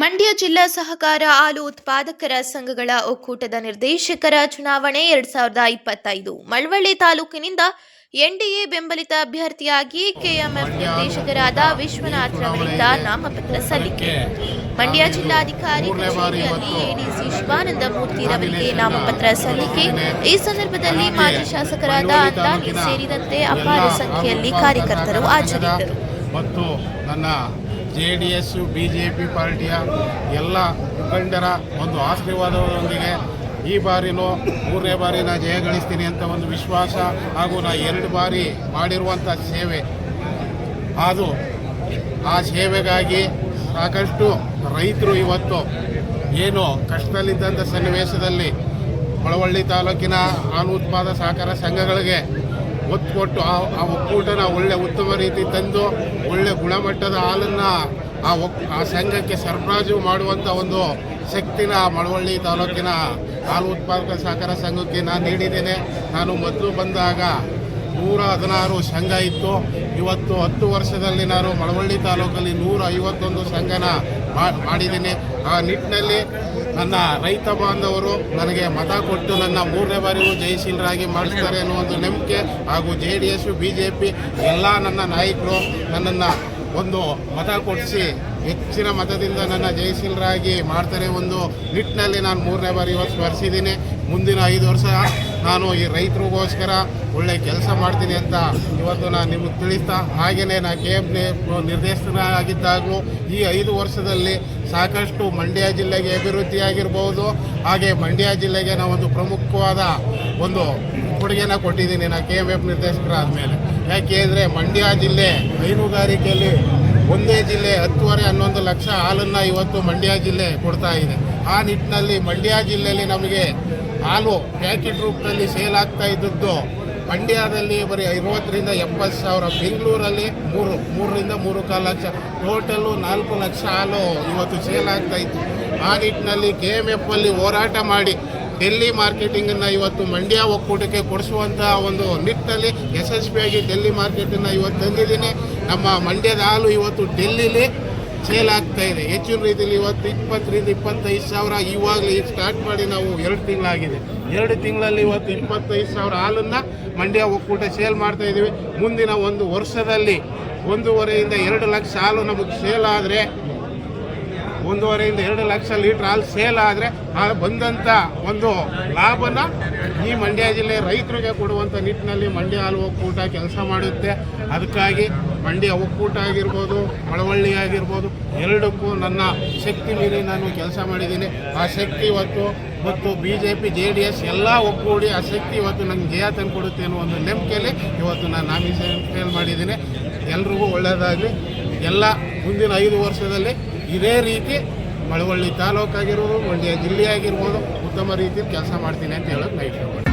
ಮಂಡ್ಯ ಜಿಲ್ಲಾ ಸಹಕಾರ ಹಾಲು ಉತ್ಪಾದಕರ ಸಂಘಗಳ ಒಕ್ಕೂಟದ ನಿರ್ದೇಶಕರ ಚುನಾವಣೆ ಎರಡ್ ಸಾವಿರದ ಇಪ್ಪತ್ತೈದು. ಮಳವಳ್ಳಿ ತಾಲೂಕಿನಿಂದ ಎನ್ಡಿಎ ಬೆಂಬಲಿತ ಅಭ್ಯರ್ಥಿಯಾಗಿ ಕೆಎಂಎಫ್ ನಿರ್ದೇಶಕರಾದ ವಿಶ್ವನಾಥ್ ರವರಿಂದ ನಾಮಪತ್ರ ಸಲ್ಲಿಕೆ. ಮಂಡ್ಯ ಜಿಲ್ಲಾಧಿಕಾರಿ ಕಚೇರಿಯಲ್ಲಿ ಎಡಿಸಿ ಶಿವಾನಂದ ಮೂರ್ತಿ ರವರಿಗೆ ನಾಮಪತ್ರ ಸಲ್ಲಿಕೆ. ಈ ಸಂದರ್ಭದಲ್ಲಿ ಮಾಜಿ ಶಾಸಕರಾದ ಅಂದಾನಿ ಸೇರಿದಂತೆ ಅಪಾರ ಸಂಖ್ಯೆಯಲ್ಲಿ ಕಾರ್ಯಕರ್ತರು ಹಾಜರಿದ್ದರು. J D S B J P ಪಾರ್ಟಿಯ ಎಲ್ಲ ಮುಖಂಡರ ಒಂದು ಆಶೀರ್ವಾದದೊಂದಿಗೆ ಈ ಬಾರಿನೂ ಮೂರನೇ ಬಾರಿ ನಾ ಜಯ ಗಳಿಸ್ತೀನಿ ಅಂತ ಒಂದು ವಿಶ್ವಾಸ ಹಾಗೂ ನಾ ಎರಡು ಬಾರಿ ಮಾಡಿರುವಂಥ ಸೇವೆ. ಅದು ಆ ಸೇವೆಗಾಗಿ ಸಾಕಷ್ಟು ರೈತರು ಇವತ್ತು ಏನು ಕಷ್ಟದಲ್ಲಿದ್ದಂಥ ಸನ್ನಿವೇಶದಲ್ಲಿ ಹೊಳವಳ್ಳಿ ತಾಲೂಕಿನ ಹಾಲು ಉತ್ಪಾದಕ ಸಹಕಾರ ಸಂಘಗಳಿಗೆ ಒತ್ತು ಕೊಟ್ಟು ಆ ಆ ಒಕ್ಕೂಟನ ಒಳ್ಳೆ ಉತ್ತಮ ರೀತಿ ತಂದು ಒಳ್ಳೆ ಗುಣಮಟ್ಟದ ಹಾಲನ್ನು ಆ ಒಕ್, ಆ ಸಂಘಕ್ಕೆ ಸರಬರಾಜು ಮಾಡುವಂಥ ಒಂದು ಶಕ್ತಿನ ಮಳವಳ್ಳಿ ತಾಲೂಕಿನ ಹಾಲು ಉತ್ಪಾದಕ ಸಹಕಾರ ಸಂಘಕ್ಕೆ ನಾನು ನೀಡಿದ್ದೇನೆ. ನಾನು ಮೊದಲು ಬಂದಾಗ ನೂರ ಹದಿನಾರು ಸಂಘ ಇತ್ತು. ಇವತ್ತು ಹತ್ತು ವರ್ಷದಲ್ಲಿ ನಾನು ಮಳವಳ್ಳಿ ತಾಲೂಕಲ್ಲಿ ನೂರ ಐವತ್ತೊಂದು ಸಂಘನ ಮಾಡಿದ್ದೀನಿ. ಆ ನಿಟ್ಟಿನಲ್ಲಿ ನನ್ನ ರೈತ ಬಾಂಧವರು ನನಗೆ ಮತ ಕೊಟ್ಟು ನನ್ನ ಮೂರನೇ ಬಾರಿಗೂ ಜಯಶೀಲರಾಗಿ ಮಾಡಿಸ್ತಾರೆ ಅನ್ನೋ ಒಂದು ನಂಬಿಕೆ ಹಾಗೂ J D S, B J P ಎಲ್ಲ ನನ್ನ ನಾಯಕರು ನನ್ನನ್ನು ಒಂದು ಮತ ಕೊಡಿಸಿ ಹೆಚ್ಚಿನ ಮತದಿಂದ ನನ್ನ ಜಯಶೀಲರಾಗಿ ಮಾಡ್ತಾರೆ ಒಂದು ನಿಟ್ಟಿನಲ್ಲಿ ನಾನು ಮೂರನೇ ಬಾರಿ ಇವತ್ತು ಸ್ಮರಿಸಿದ್ದೀನಿ. ಮುಂದಿನ ಐದು ವರ್ಷ ನಾನು ಈ ರೈತರಿಗೋಸ್ಕರ ಒಳ್ಳೆ ಕೆಲಸ ಮಾಡ್ತೀನಿ ಅಂತ ಇವತ್ತು ನಾನು ನಿಮಗೆ ತಿಳಿಸ್ತಾ ಹಾಗೆಯೇ ನಾನು ಕೆ ಎಫ್ ನಿರ್ದೇಶಕರಾಗಿದ್ದಾಗಲೂ ಈ ಐದು ವರ್ಷದಲ್ಲಿ ಸಾಕಷ್ಟು ಮಂಡ್ಯ ಜಿಲ್ಲೆಗೆ ಅಭಿವೃದ್ಧಿಯಾಗಿರ್ಬೋದು. ಹಾಗೆ ಮಂಡ್ಯ ಜಿಲ್ಲೆಗೆ ನಾವು ಒಂದು ಪ್ರಮುಖವಾದ ಒಂದು ಕೊಡುಗೆನ ಕೊಟ್ಟಿದ್ದೀನಿ ನಾನು ಕೆ ಎಫ್ ನಿರ್ದೇಶಕರಾದ ಯಾಕೆ ಅಂದರೆ ಮಂಡ್ಯ ಜಿಲ್ಲೆ ಹೈನುಗಾರಿಕೆಯಲ್ಲಿ ಒಂದೇ ಜಿಲ್ಲೆ ಹತ್ತುವರೆ ಹನ್ನೊಂದು ಲಕ್ಷ ಹಾಲನ್ನು ಇವತ್ತು ಮಂಡ್ಯ ಜಿಲ್ಲೆ ಕೊಡ್ತಾ ಇದೆ. ಆ ನಿಟ್ಟಿನಲ್ಲಿ ಮಂಡ್ಯ ಜಿಲ್ಲೆಯಲ್ಲಿ ನಮಗೆ ಹಾಲು ಪ್ಯಾಕೆಟ್ ರೂಪದಲ್ಲಿ ಸೇಲ್ ಆಗ್ತಾ ಇದ್ದದ್ದು ಮಂಡ್ಯದಲ್ಲಿ ಬರೀ ಐವತ್ತರಿಂದ ಎಪ್ಪತ್ತು ಸಾವಿರ, ಬೆಂಗಳೂರಲ್ಲಿ ಮೂರು, ಮೂರರಿಂದ ಮೂರು ಕಾಲು ಲಕ್ಷ ಟೋಟಲ್ಲು ನಾಲ್ಕು ಲಕ್ಷ ಹಾಲು ಇವತ್ತು ಸೇಲ್ ಆಗ್ತಾ ಇತ್ತು. ಆ ನಿಟ್ಟಿನಲ್ಲಿ ಕೆ ಎಂ ಎಫ್ ಅಲ್ಲಿ ಹೋರಾಟ ಮಾಡಿ ಡೆಲ್ಲಿ ಮಾರ್ಕೆಟಿಂಗನ್ನು ಇವತ್ತು ಮಂಡ್ಯ ಒಕ್ಕೂಟಕ್ಕೆ ಕೊಡಿಸುವಂಥ ಒಂದು ನಿಟ್ಟಿನಲ್ಲಿ ಯಶಸ್ವಿಯಾಗಿ ಡೆಲ್ಲಿ ಮಾರ್ಕೆಟನ್ನು ಇವತ್ತು ತಂದಿದ್ದೀನಿ. ನಮ್ಮ ಮಂಡ್ಯದ ಹಾಲು ಇವತ್ತು ಡೆಲ್ಲಿಲಿ ಸೇಲ್ ಆಗ್ತಾ ಇದೆ. ಹೆಚ್ಚಿನ ರೀತಿಯಲ್ಲಿ ಇವತ್ತು ಇಪ್ಪತ್ತರಿಂದ ಇಪ್ಪತ್ತೈದು ಸಾವಿರ ಇವಾಗಲೇ ಸ್ಟಾರ್ಟ್ ಮಾಡಿ ನಾವು ಎರಡು ತಿಂಗಳಾಗಿದೆ. ಎರಡು ತಿಂಗಳಲ್ಲಿ ಇವತ್ತು ಇಪ್ಪತ್ತೈದು ಸಾವಿರ ಹಾಲನ್ನು ಮಂಡ್ಯ ಒಕ್ಕೂಟ ಸೇಲ್ ಮಾಡ್ತಾ ಇದ್ದೀವಿ. ಮುಂದಿನ ಒಂದು ವರ್ಷದಲ್ಲಿ ಒಂದೂವರೆಯಿಂದ ಎರಡು ಲಕ್ಷ ಹಾಲು ನಮಗೆ ಸೇಲ್ ಆದರೆ ಒಂದೂವರೆಯಿಂದ ಎರಡು ಲಕ್ಷ ಲೀಟ್ರ್ ಹಾಲು ಸೇಲ್ ಆದರೆ ಆ ಬಂದಂಥ ಒಂದು ಲಾಭನ ಈ ಮಂಡ್ಯ ಜಿಲ್ಲೆ ರೈತರಿಗೆ ಕೊಡುವಂಥ ನಿಟ್ಟಿನಲ್ಲಿ ಮಂಡ್ಯ ಹಾಲು ಒಕ್ಕೂಟ ಕೆಲಸ ಮಾಡುತ್ತೆ. ಅದಕ್ಕಾಗಿ ಮಂಡ್ಯ ಒಕ್ಕೂಟ ಆಗಿರ್ಬೋದು, ಮಳವಳ್ಳಿ ಆಗಿರ್ಬೋದು, ಎರಡಕ್ಕೂ ನನ್ನ ಶಕ್ತಿ ಮೀರಿ ನಾನು ಕೆಲಸ ಮಾಡಿದ್ದೀನಿ. ಆ ಶಕ್ತಿ ಇವತ್ತು ಮತ್ತು B J P J D S ಎಲ್ಲ ಒಕ್ಕೂಡಿ ಆ ಶಕ್ತಿ ಇವತ್ತು ನನಗೆ ಜಯ ತಂದುಕೊಡುತ್ತೆ ಅನ್ನೋ ಒಂದು ನಂಬಿಕೆಯಲ್ಲಿ ಇವತ್ತು ನಾನು ನಾಮಿನೇಷನ್ ಮಾಡಿದ್ದೀನಿ. ಎಲ್ರಿಗೂ ಒಳ್ಳೆಯದಾಗಲಿ. ಎಲ್ಲ ಮುಂದಿನ ಐದು ವರ್ಷದಲ್ಲಿ ಇದೇ ರೀತಿ ಮಳವಳ್ಳಿ ತಾಲೂಕಾಗಿರ್ಬೋದು ಮಂಡ್ಯ ಜಿಲ್ಲೆಯಾಗಿರ್ಬೋದು ಉತ್ತಮ ರೀತಿಯಲ್ಲಿ ಕೆಲಸ ಮಾಡ್ತೀನಿ ಅಂತ ಹೇಳೋದು ನಾ ಇಷ್ಟಪಡ್ತೀನಿ